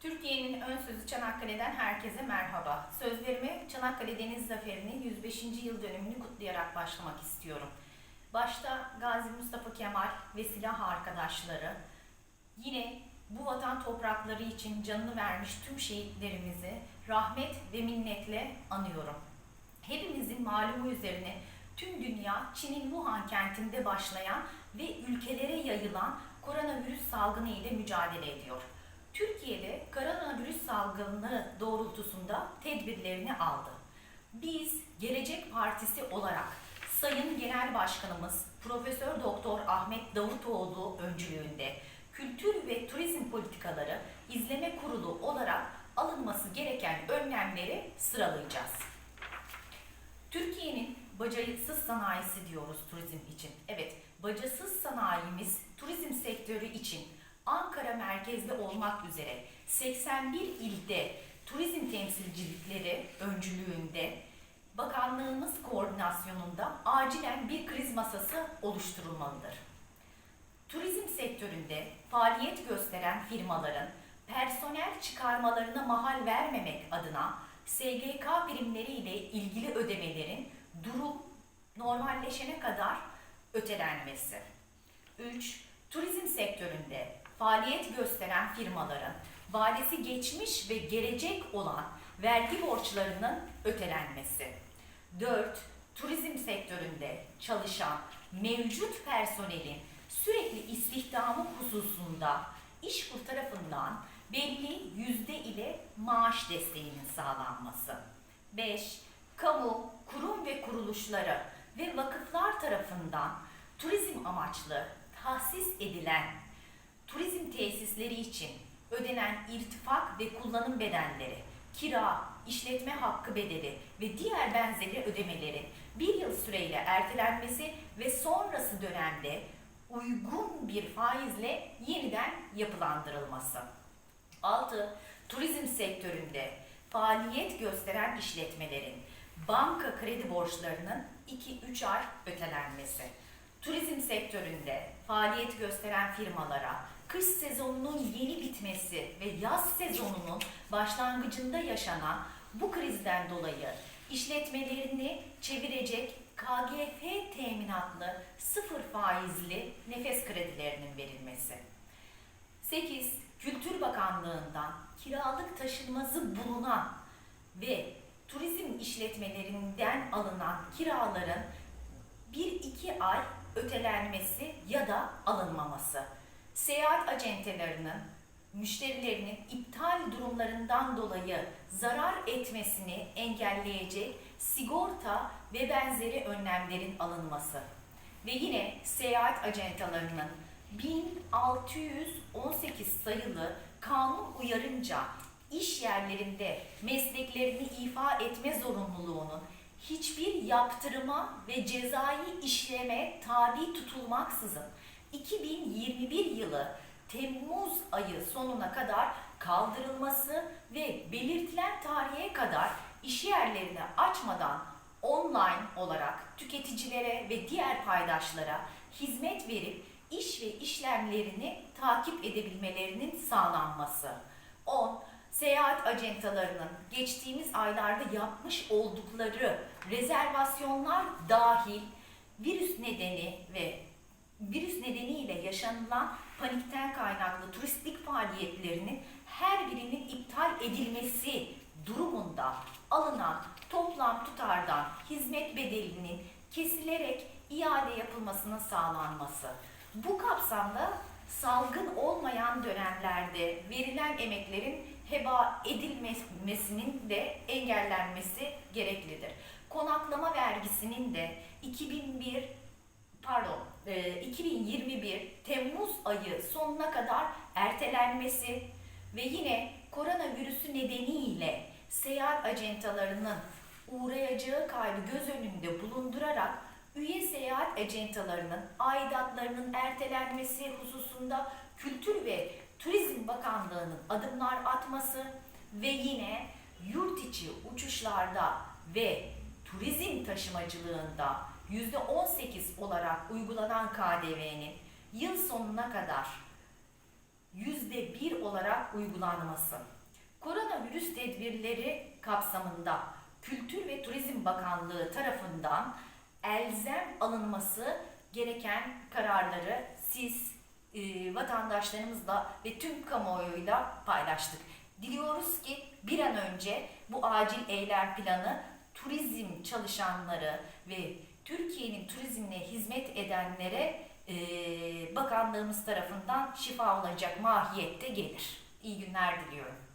Türkiye'nin ön sözü Çanakkale'den herkese merhaba. Sözlerimi Çanakkale Deniz Zaferi'nin 105. yıl dönümünü kutlayarak başlamak istiyorum. Başta Gazi Mustafa Kemal ve silah arkadaşları, yine bu vatan toprakları için canını vermiş tüm şehitlerimizi rahmet ve minnetle anıyorum. Hepimizin malumu üzerine tüm dünya Çin'in Wuhan kentinde başlayan ve ülkelere yayılan koronavirüs salgını ile mücadele ediyor. Türkiye'de koronavirüs salgını doğrultusunda tedbirlerini aldı. Biz Gelecek Partisi olarak Sayın Genel Başkanımız Profesör Doktor Ahmet Davutoğlu öncülüğünde Kültür ve Turizm Politikaları İzleme Kurulu olarak alınması gereken önlemleri sıralayacağız. Türkiye'nin bacasız sanayisi diyoruz turizm için. Evet, bacasız sanayimiz turizm sektörü için Ankara merkezli olmak üzere 81 ilde turizm temsilcilikleri öncülüğünde bakanlığımız koordinasyonunda acilen bir kriz masası oluşturulmalıdır. Turizm sektöründe faaliyet gösteren firmaların personel çıkarmalarına mahal vermemek adına SGK birimleri ile ilgili ödemelerin durum normalleşene kadar ötelenmesi. 3. Turizm sektöründe faaliyet gösteren firmaların vadesi geçmiş ve gelecek olan vergi borçlarının ötelenmesi. 4. Turizm sektöründe çalışan mevcut personelin sürekli istihdamı hususunda İşkur tarafından belli yüzde ile maaş desteğinin sağlanması. 5. Kamu, kurum ve kuruluşları ve vakıflar tarafından turizm amaçlı tahsis edilen turizm tesisleri için ödenen irtifak ve kullanım bedelleri, kira, işletme hakkı bedeli ve diğer benzeri ödemelerin bir yıl süreyle ertelenmesi ve sonrası dönemde uygun bir faizle yeniden yapılandırılması. 6. Turizm sektöründe faaliyet gösteren işletmelerin banka kredi borçlarının 2-3 ay ötelenmesi. Turizm sektöründe faaliyet gösteren firmalara kış sezonunun yeni bitmesi ve yaz sezonunun başlangıcında yaşanan bu krizden dolayı işletmelerini çevirecek KGF teminatlı sıfır faizli nefes kredilerinin verilmesi. 8. Kültür Bakanlığı'ndan kiralık taşınmazı bulunan ve turizm işletmelerinden alınan kiraların 1-2 ay ötelenmesi ya da alınmaması. Seyahat acentelerinin müşterilerinin iptal durumlarından dolayı zarar etmesini engelleyecek sigorta ve benzeri önlemlerin alınması. Ve yine seyahat acentalarının 1618 sayılı kanun uyarınca iş yerlerinde mesleklerini ifa etme zorunluluğunun hiçbir yaptırıma ve cezai işleme tabi tutulmaksızın 2021 yılı Temmuz ayı sonuna kadar kaldırılması ve belirtilen tarihe kadar iş yerlerini açmadan online olarak tüketicilere ve diğer paydaşlara hizmet verip iş ve işlemlerini takip edebilmelerinin sağlanması. 10. Seyahat acentalarının geçtiğimiz aylarda yapmış oldukları rezervasyonlar dahil virüs nedeni ve virüs nedeniyle yaşanılan panikten kaynaklı turistik faaliyetlerinin her birinin iptal edilmesi durumunda alınan toplam tutardan hizmet bedelinin kesilerek iade yapılmasının sağlanması. Bu kapsamda salgın olmayan dönemlerde verilen emeklerin heba edilmesinin de engellenmesi gereklidir. Konaklama vergisinin de 2001 pardon e, 2021 Temmuz ayı sonuna kadar ertelenmesi ve yine koronavirüsü nedeniyle seyahat acentalarının uğrayacağı kaybı göz önünde bulundurarak üye seyahat acentalarının aidatlarının ertelenmesi hususunda Kültür ve Turizm Bakanlığı'nın adımlar atması ve yine yurt içi uçuşlarda ve turizm taşımacılığında %18 olarak uygulanan KDV'nin yıl sonuna kadar yüzde bir olarak uygulanması. Koronavirüs tedbirleri kapsamında Kültür ve Turizm Bakanlığı tarafından elzem alınması gereken kararları siz e, vatandaşlarımızla ve tüm kamuoyuyla paylaştık. Diliyoruz ki bir an önce bu acil eylem planı turizm çalışanları ve Türkiye'nin turizmine hizmet edenlere e, bakanlığımız tarafından şifa olacak mahiyette gelir. İyi günler diliyorum.